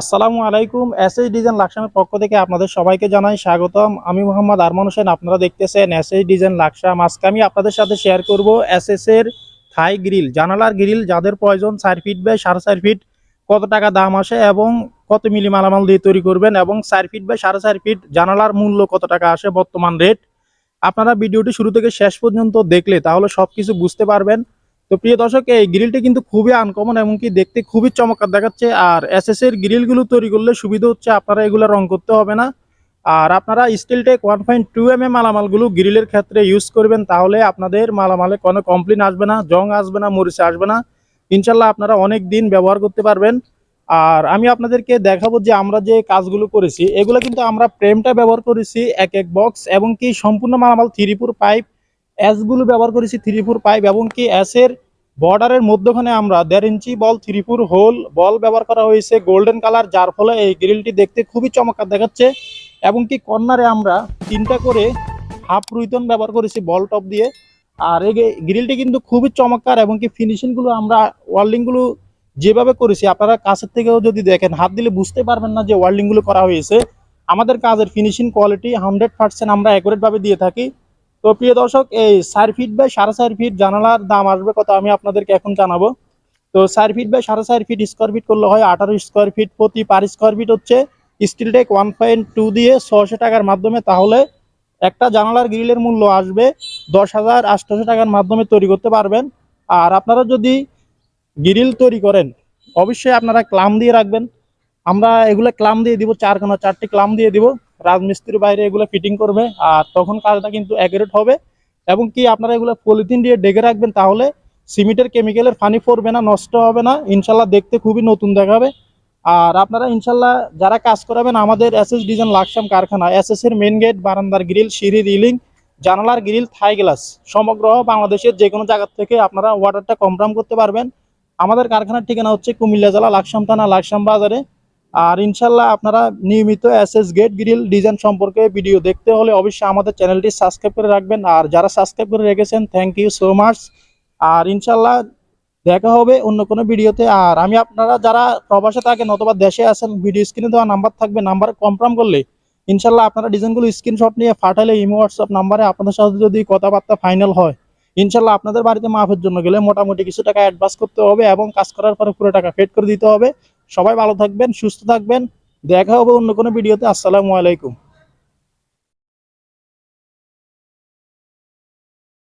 আসসালামু আলাইকুম S design লাকসামের পক্ষ থেকে আপনাদের সবাইকে জানাই স্বাগতম। আমি মোহাম্মদ আরমান হোসেন, আপনারা দেখতেছেন এস ডিজাইন লাকসাম আজকে আমি আপনাদের সাথে শেয়ার করব এস এস এর থাই গ্রিল জানালার গ্রিল যাদের প্রয়োজন চার ফিট বাই সাড়ে চার ফিট কত টাকা দাম আসে এবং কত মিলি মালামাল দিয়ে তৈরি করবেন এবং চার ফিট বাই সাড়ে চার ফিট জানালার মূল্য কত টাকা আসে, বর্তমান রেট আপনারা ভিডিওটি শুরু থেকে শেষ পর্যন্ত দেখলে তাহলে সব কিছু বুঝতে পারবেন। তো প্রিয় দর্শক, এই গ্রিলটি কিন্তু খুবই আনকমন এমনকি দেখতে খুবই চমৎকার দেখাচ্ছে। আর এস এর গ্রিলগুলো তৈরি করলে সুবিধা হচ্ছে আপনারা এগুলো রং করতে হবে না। আর আপনারা steel tech one point two M এ মালামালগুলো গ্রিলের ক্ষেত্রে ইউজ করবেন, তাহলে আপনাদের মালামালে কোনো কমপ্লেন আসবে না, জং আসবে না, মরিচে আসবে না। ইনশাল্লাহ আপনারা অনেক দিন ব্যবহার করতে পারবেন। আর আমি আপনাদেরকে দেখাবো যে আমরা যে কাজগুলো করেছি, এগুলো কিন্তু আমরা প্রেমটা ব্যবহার করেছি, এক এক বক্স এবং কি সম্পূর্ণ মালামাল থ্রি ফোর পাইপ অ্যাসগুলো ব্যবহার করেছি থ্রি ফোর পাইপ এবং কি অ্যাসের বর্ডারের মধ্যখানে আমরা দেড় ইঞ্চি ball three four hole ball ব্যবহার করা হয়েছে গোল্ডেন কালার যার ফলে এই গ্রিলটি দেখতে খুবই চমৎকার দেখাচ্ছে এবং কি কর্নারে আমরা তিনটা করে হাফ রুইতন ব্যবহার করেছি বল টপ দিয়ে। আর এই গ্রিলটি কিন্তু খুবই চমৎকার এবং কি ফিনিশিংগুলো আমরা ওয়ার্ল্ডিংগুলো যেভাবে করেছি, আপনারা কাছের থেকেও যদি দেখেন, হাত দিলে বুঝতে পারবেন না যে ওয়ার্ল্ডিংগুলো করা হয়েছে। আমাদের কাজের ফিনিশিং কোয়ালিটি হান্ড্রেড পার্সেন্ট আমরা অ্যাকুরেটভাবে দিয়ে থাকি। তো প্রিয় দর্শক, এই চার ফিট বাই সাড়ে চার ফিট জানালার দাম আসবে কত আমি আপনাদেরকে এখন জানাব। তো চার ফিট বাই সাড়ে চার ফিট স্কোয়ার ফিট করলে হয় আঠারো স্কোয়ার ফিট প্রতি পার স্কোয়ার ফিট হচ্ছে steel tech one point two দিয়ে ছশো টাকার মাধ্যমে। তাহলে একটা জানালার গ্রিলের মূল্য আসবে দশ হাজার আটশোশো টাকার মাধ্যমে তৈরি করতে পারবেন। আর আপনারা যদি গ্রিল তৈরি করেন, অবশ্যই আপনারা ক্লাম দিয়ে রাখবেন। আমরা এগুলো ক্লাম দিয়ে দিব, চারখানা, চারটি ক্লাম দিয়ে দিব। রাজমিস্ত্রির বাইরে এগুলো ফিটিং করবে, আর তখন কাজটা কিন্তু অ্যাকুরেট হবে। এবং কি আপনারা এগুলো পলিথিন দিয়ে ডেকে রাখবেন, তাহলে সিমেন্টের কেমিক্যালের ফানি পড়বে না, নষ্ট হবে না। ইনশাল্লাহ দেখতে খুবই নতুন দেখাবে। আর আপনারা ইনশাল্লাহ যারা কাজ করাবেন, আমাদের এস এস ডিজাইন লাকসাম কারখানা এস এস এর মেন গেট বারান্দার গ্রিল সিঁড়ি রিলিং জানালার গ্রিল থাই গ্লাস সমগ্র বাংলাদেশের যে কোনো জায়গা থেকে আপনারা অর্ডারটা কনফার্ম করতে পারবেন। আমাদের কারখানার ঠিকানা হচ্ছে কুমিল্লা জেলা লাকসাম থানা লাকসাম বাজারে। আর ইনশাল্লাহ আপনারা নিয়মিত S S gate grill design সম্পর্কে ভিডিও দেখতে হলে অবশ্যই আমাদের চ্যানেলটি সাবস্ক্রাইব করে রাখবেন। আর যারা সাবস্ক্রাইব করে রেখেছেন থ্যাংক ইউ সো মাচ আর ইনশাল্লাহ দেখা হবে অন্য কোনো ভিডিওতে। আর আমি আপনারা যারা প্রবাসে থাকেন অথবা দেশে আছেন, ভিডিও স্ক্রিনে দেওয়া নাম্বার থাকবে নাম্বার কনফার্ম করলে ইনশাল্লাহ আপনারা ডিজাইনগুলো স্ক্রিনশট নিয়ে পাঠালে ইমো হোয়াটসঅ্যাপ নাম্বারে আপনাদের সাথে যদি কথাবার্তা ফাইনাল হয়, ইনশাল্লাহ আপনাদের বাড়িতে মাফের জন্য গেলে মোটামুটি কিছু টাকা অ্যাডভান্স করতে হবে এবং কাজ করার পরে পুরো টাকা পেড করে দিতে হবে। সবাই ভালো থাকবেন সুস্থ থাকবেন। দেখা হবে অন্য কোনো ভিডিওতে। আসসালামু আলাইকুম।